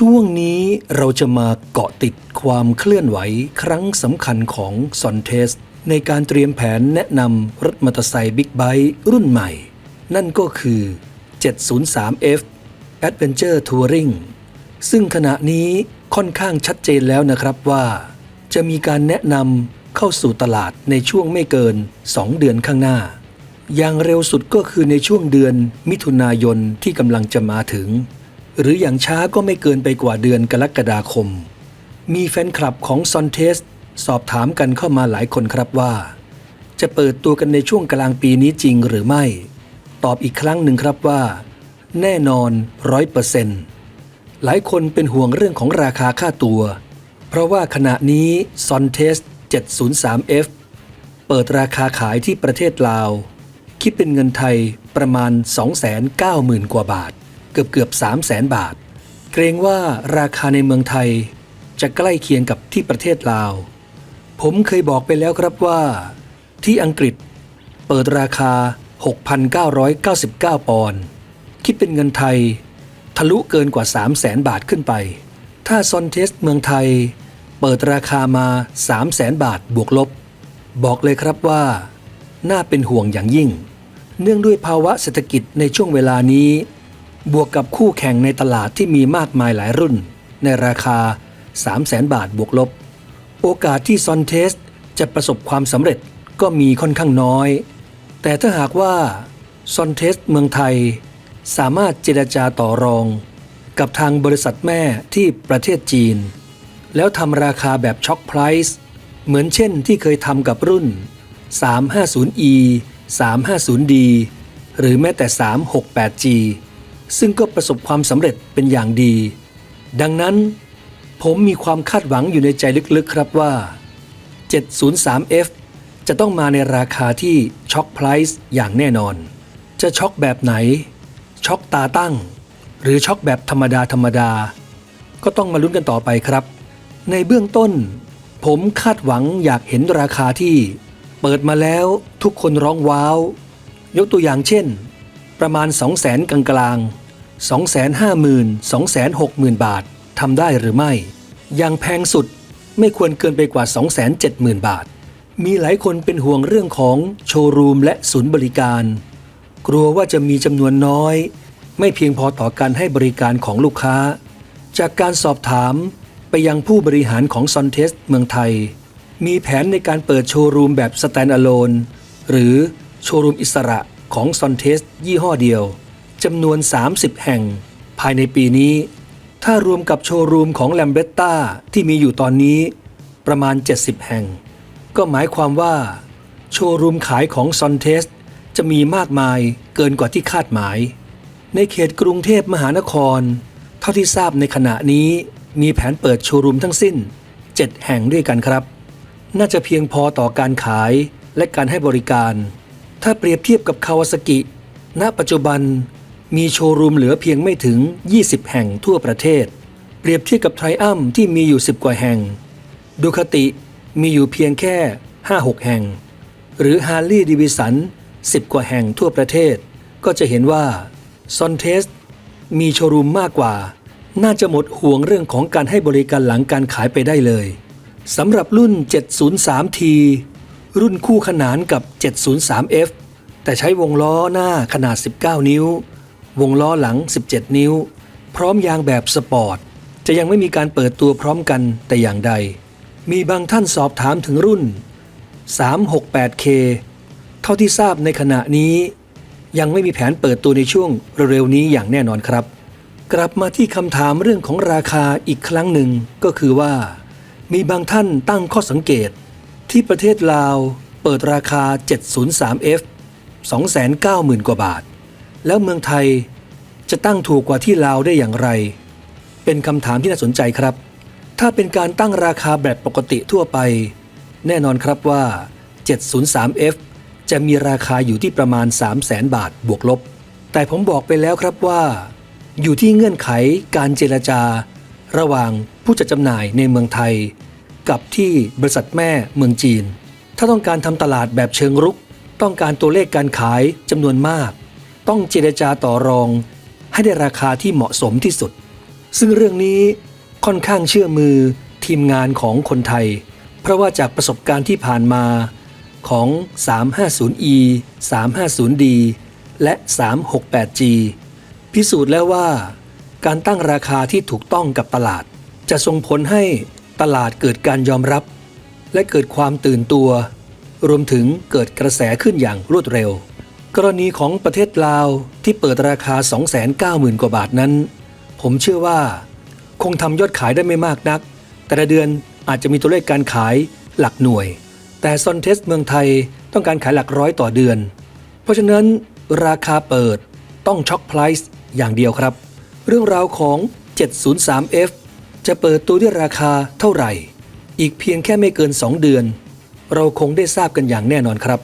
ช่วงนี้เราจะมาเกาะติดความเคลื่อนไหวครั้งสำคัญของ s o n t e s ในการเตรียมแผนแนะนำรถมอเตอร์ไซค์บิ๊กไบค์รุ่นใหม่ นั่นก็คือ 703F Adventure Touring ซึ่งขณะนี้ค่อนข้างชัดเจนแล้วนะครับว่า จะมีการแนะนำเข้าสู่ตลาดในช่วงไม่เกิน 2 เดือนข้างหน้า อย่างเร็วสุดก็คือในช่วงเดือนมิถุนายนที่กำลังจะมาถึง หรืออย่างช้าก็ไม่เกินไปกว่าเดือนกรกฎาคม มีแฟนคลับของ s o n t e s สอบถามกันเข้ามาหลายคนครับว่า จะเปิดตัวกันในช่วงกลางปีนี้จริงหรือไม่ ตอบอีกครั้งหนึ่งครับว่า แน่นอนร้อยเปอร์เซ็นต์หลายคนเป็นห่วงเรื่องของราคาค่าตัว เพราะว่าขณะนี้ s o n t e s 703F เปิดราคาขายที่ประเทศลาว คิดเป็นเงินไทยประมาณ 290,000 กว่าบาท เกือบเกือบ300,000บาท เกรงว่าราคาในเมืองไทย จะใกล้เคียงกับที่ประเทศลาว ผมเคยบอกไปแล้วครับว่า ที่อังกฤษเปิดราคา 6,999 ปอนด์คิดเป็นเงินไทย ทะลุเกินกว่า 300,000บาทขึ้นไป ถ้าซอนเทสเมืองไทย เปิดราคามา 300,000บาทบวกลบ บอกเลยครับว่า น่าเป็นห่วงอย่างยิ่ง เนื่องด้วยภาวะเศรษฐกิจในช่วงเวลานี้ บวกกับคู่แข่งในตลาดที่มีมากมายหลายรุ่น ในราคา 300,000บาทบวกลบ โอกาสที่ซอนเทสจะประสบความสำเร็จก็มีค่อนข้างน้อย แต่ถ้าหากว่าซอนเทสเมืองไทย สามารถเจรจาต่อรอง กับทางบริษัทแม่ที่ประเทศจีน แล้วทำราคาแบบช็อคไพรส์เหมือนเช่นที่เคยทำกับรุ่น 350e 350d หรือแม้แต่ 368g ซึ่งก็ประสบความสำเร็จเป็นอย่างดี ดังนั้นผมมีความคาดหวังอยู่ในใจลึกๆครับว่า 703F จะต้องมาในราคาที่ช็อคไพรส์อย่างแน่นอน จะช็อคแบบไหน ช็อคตาตั้ง หรือช็อคแบบธรรมดาธรรมดา ก็ต้องมาลุ้นกันต่อไปครับ ในเบื้องต้น ผมคาดหวังอยากเห็นราคาที่ เปิดมาแล้วทุกคนร้องว้าว ยกตัวอย่างเช่น ประมาณ 2 0 0แสนกลางกลางๆ250,000 260,000 บาททำได้หรือไม่ อย่างแพงสุดไม่ควรเกินไปกว่า 270,000 บาท มีหลายคนเป็นห่วงเรื่องของโชว์รูมและศูนย์บริการ กลัวว่าจะมีจำนวนน้อย ไม่เพียงพอต่อการให้บริการของลูกค้า จากการสอบถามไปยังผู้บริหารของซอนเทสเมืองไทย มีแผนในการเปิดโชว์รูมแบบ Stand-alone หรือโชว์รูมอิสระ ของซอนเทสยี่ห้อเดียวจำนวน 30 แห่ง ภายในปีนี้ ถ้ารวมกับโชว์รูมของแลมเบ t ต้าที่มีอยู่ตอนนี้ ประมาณ 70 แห่ง ก็หมายความว่า โชว์รูมขายของซอนเทสจะมีมากมายเกินกว่าที่คาดหมาย ในเขตกรุงเทพมหานคร เท่าที่ทราบในขณะนี้มีแผนเปิดโชว์รูมทั้งสิ้น 7 แห่งด้วยกันครับ น่าจะเพียงพอต่อการขายและการให้บริการ ถ้าเปรียบเทียบกับคาวาซากิ ณ ปัจจุบันมีโชว์รูมเหลือเพียงไม่ถึง 20 แห่งทั่วประเทศ เปรียบเทียบกับไทรอัมที่มีอยู่ 10 กว่าแห่ง ดูคาติมีอยู่เพียงแค่ 5-6 แห่ง หรือฮาร์ลีย์ดิวิสัน 10 กว่าแห่งทั่วประเทศ ก็จะเห็นว่าซอนเทสมีโชว์รูมมากกว่า น่าจะหมดห่วงเรื่องของการให้บริการหลังการขายไปได้เลยสำหรับรุ่น 703T รุ่นคู่ขนานกับ 703F แต่ใช้วงล้อหน้าขนาด 19 นิ้ว วงล้อหลัง 17 นิ้ว พร้อมยางแบบสปอร์ต จะยังไม่มีการเปิดตัวพร้อมกันแต่อย่างใด มีบางท่านสอบถามถึงรุ่น 368K เท่าที่ทราบในขณะนี้ ยังไม่มีแผนเปิดตัวในช่วงเร็วๆนี้อย่างแน่นอนครับ กลับมาที่คำถามเรื่องของราคาอีกครั้งหนึ่งก็คือว่า มีบางท่านตั้งข้อสังเกต ที่ประเทศลาวเปิดราคา 703F 290,000 กว่าบาท แล้วเมืองไทยจะตั้งถูกกว่าที่ลาวได้อย่างไร เป็นคำถามที่น่าสนใจครับ ถ้าเป็นการตั้งราคาแบบปกติทั่วไป แน่นอนครับว่า 703F จะมีราคาอยู่ที่ประมาณ 300,000บาทบวกลบ แต่ผมบอกไปแล้วครับว่า อยู่ที่เงื่อนไขการเจรจา ระหว่างผู้จัดจำหน่ายในเมืองไทย กับที่บริษัทแม่เมืองจีน ถ้าต้องการทำตลาดแบบเชิงรุก ต้องการตัวเลขการขายจำนวนมาก ต้องเจรจาต่อรอง ให้ได้ราคาที่เหมาะสมที่สุด ซึ่งเรื่องนี้ค่อนข้างเชื่อมือทีมงานของคนไทย เพราะว่าจากประสบการณ์ที่ผ่านมาของ 350e 350d และ 368g พิสูจน์แล้วว่า การตั้งราคาที่ถูกต้องกับตลาด จะส่งผลให้ ตลาดเกิดการยอมรับ และเกิดความตื่นตัว รวมถึงเกิดกระแสขึ้นอย่างรวดเร็ว กรณีของประเทศลาวที่เปิดราคา 290,000 กว่าบาทนั้น ผมเชื่อว่า คงทำยอดขายได้ไม่มากนัก แต่ละเดือนอาจจะมีตัวเลขการขายหลักหน่วย แต่ซอนเทสเมืองไทยต้องการขายหลักร้อยต่อเดือน เพราะฉะนั้นราคาเปิดต้องช็อคไพรซ์อย่างเดียวครับ เรื่องราวของ 703F จะเปิดตัวด้วยราคาเท่าไหร่ อีกเพียงแค่ไม่เกิน 2 เดือน เราคงได้ทราบกันอย่างแน่นอนครับ